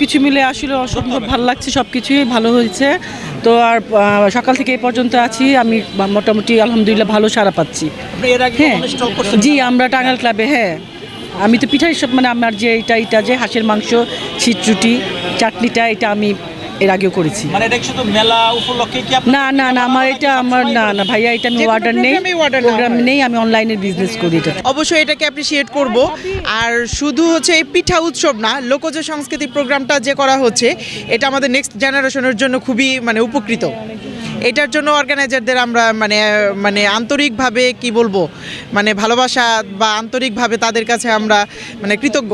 কিছু মিলে আসলে অসম্ভব ভালো লাগছে সব কিছুই ভালো হয়েছে। তো আর সকাল থেকে এই পর্যন্ত আছি আমি মোটামুটি আলহামদুলিল্লাহ ভালো সারা পাচ্ছি। হ্যাঁ জি আমরা টাঙ্গাল ক্লাবে হ্যাঁ। আমি তো পিঠাই সব মানে আমার যে এটা এটা যে হাঁসের মাংস ছিটরুটি চাটনিটা এটা আমি এর আগেও করেছি। মানে এটা শুধু মেলা উপলক্ষে কি না না না আমার এটা আমার না না ভাইয়া এটা আমি অর্ডার নেই প্রোগ্রাম নেই। আমি অনলাইনের বিজনেস করি এটা। অবশ্যই এটাকে অ্যাপ্রিসিয়েট করব। আর শুধু হচ্ছে এই পিঠা উৎসব না লোকজ সংস্কৃতি প্রোগ্রামটা যে করা হচ্ছে এটা আমাদের নেক্সট জেনারেশনের জন্য খুবই মানে উপকৃত। এটার জন্য অর্গানাইজারদের আমরা মানে মানে আন্তরিকভাবে কি বলব মানে ভালোবাসা বা আন্তরিকভাবে তাদের কাছে আমরা মানে কৃতজ্ঞ।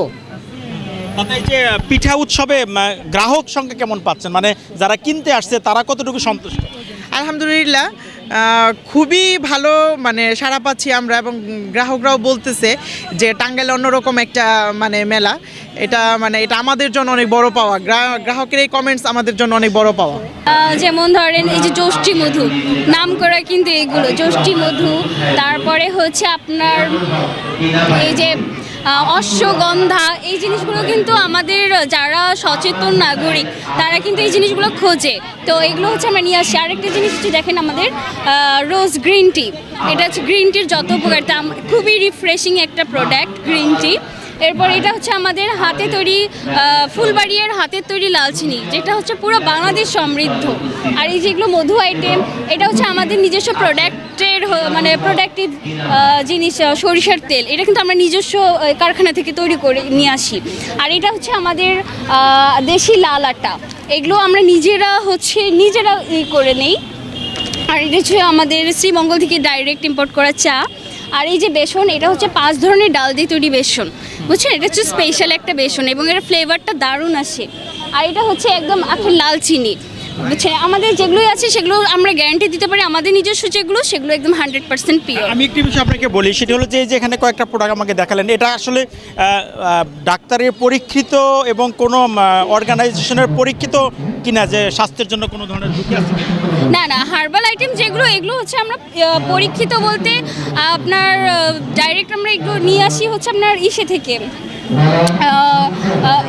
তাতে যে পিঠা উৎসবে গ্রাহক সংখ্যা কেমন পাচ্ছেন? মানে যারা কিনতে আসছে, তারা কতটুকু সন্তুষ্ট? আলহামদুলিল্লাহ খুবই ভালো মানে সারা পাচ্ছি আমরা এবং গ্রাহকরাও বলতেছে যে টাঙ্গাইল অন্যরকম একটা মানে মেলা। এটা মানে এটা আমাদের জন্য অনেক বড় পাওয়া। গ্রা- গ্রাহকের এই কমেন্টস আমাদের জন্য অনেক বড় পাওয়া। যেমন ধরেন এই যে যষ্টি মধু, নাম করা কিন্তু এগুলো যষ্টি মধু। তারপরে হচ্ছে আপনার এই যে অশ্বগন্ধা, এই জিনিসগুলো কিন্তু আমাদের যারা সচেতন নাগরিক, তারা কিন্তু এই জিনিসগুলো খোঁজে। তো এগুলো হচ্ছে আমরা নিয়ে আসি। আরেকটা জিনিস হচ্ছে দেখেন আমাদের রোজ গ্রিন টি এটা হচ্ছে গ্রিন টির যত উপকারিতা খুবই রিফ্রেশিং একটা প্রোডাক্ট গ্রিন টি এরপর এটা হচ্ছে আমাদের হাতে তৈরি ফুলবাড়িয়ার হাতের তৈরি লালচিনি, যেটা হচ্ছে পুরো বাংলাদেশ সমৃদ্ধ। আর এই যেগুলো মধু আইটেম এটা হচ্ছে আমাদের নিজস্ব প্রোডাক্টের মানে প্রোডাক্টিভ জিনিস সরিষার তেল। এটা কিন্তু আমরা নিজস্ব কারখানা থেকে তৈরি করে নিয়ে আসি। আর এটা হচ্ছে আমাদের দেশি লাল আটা। এগুলো আমরা নিজেরা হচ্ছে, নিজেরা ই করে নেই। আর এটা হচ্ছে আমাদের শ্রীমঙ্গল থেকে ডাইরেক্ট ইম্পোর্ট করা চা। আর এই যে বেসন, এটা হচ্ছে পাঁচ ধরনের ডাল দিয়ে তৈরি বেসন। বুঝছেন? এটা হচ্ছে স্পেশাল একটা বেসন এবং এর ফ্লেভারটা দারুণ আসে। আর এটা হচ্ছে একদম আখের লাল চিনি। আমাদের যেগুলোই আছে সেগুলো আমরা গ্যারান্টি দিতে পারি। আমাদের নিজস্ব যেগুলো সেগুলো একদম হান্ড্রেড পার্সেন্ট পিওর আমি একটি বিষয় আপনাকে বলি সেটি হলো যে এখানে কয়েকটা প্রোডাক্ট আমাকে দেখালেন এটা আসলে ডাক্তারের পরীক্ষিত এবং কোনো অর্গানাইজেশনের পরীক্ষিত কিনা যে স্বাস্থ্যের জন্য কোনো ধরনের ঝুঁকি আছে না না হার্বাল আইটেম যেগুলো এগুলো হচ্ছে আমরা পরীক্ষিত বলতে আপনার ডাইরেক্ট আমরা এগুলো নিয়ে আসি হচ্ছে আপনার ইসে থেকে।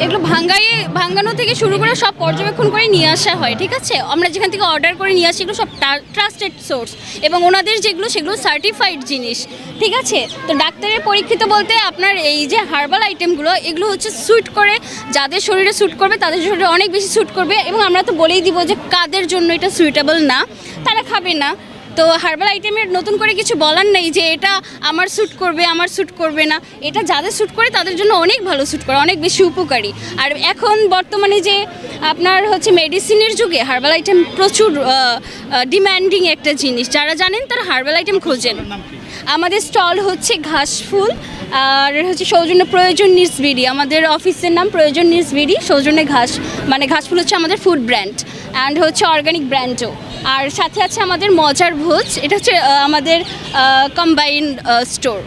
এগুলো ভাঙ্গাইয়ে ভাঙ্গানো থেকে শুরু করে সব পর্যবেক্ষণ করে নিয়ে আসা হয় ঠিক আছে আমরা যেখান থেকে অর্ডার করে নিয়ে আসি, এগুলো সব ট্রাস্টেড সোর্স এবং ওনাদের যেগুলো, সেগুলো সার্টিফাইড জিনিস, ঠিক আছে? তো ডাক্তারের পরীক্ষিত বলতে আপনার এই যে হার্বাল আইটেমগুলো এগুলো হচ্ছে স্যুট করে, যাদের শরীরে স্যুট করবে, তাদের শরীরে অনেক বেশি স্যুট করবে এবং আমরা তো বলেই দিব যে কাদের জন্য এটা সুইটেবল না, তারা খাবে না। তো হার্বাল আইটেমের নতুন করে কিছু বলার নেই যে এটা আমার স্যুট করবে, আমার স্যুট করবে না। এটা যাদের স্যুট করে, তাদের জন্য অনেক ভালো স্যুট করে, অনেক বেশি উপকারী। আর এখন বর্তমানে যে আপনার হচ্ছে মেডিসিনের যুগে হার্বাল আইটেম প্রচুর ডিম্যান্ডিং একটা জিনিস। যারা জানেন তারা হার্বাল আইটেম খোঁজেন। আমাদের স্টল হচ্ছে ঘাসফুল আর হচ্ছে সৌজন্য প্রয়োজন নিউজ বিডি। আমাদের অফিসের নাম প্রয়োজন নিউজ বিডি, সৌজন্যে ঘাস মানে ঘাসফুল হচ্ছে আমাদের ফুড ব্র্যান্ড অ্যান্ড হচ্ছে অর্গানিক ব্র্যান্ডও আর সাথে আছে আমাদের মজার ভোজ এটা হচ্ছে আমাদের কম্বাইন্ড স্টোর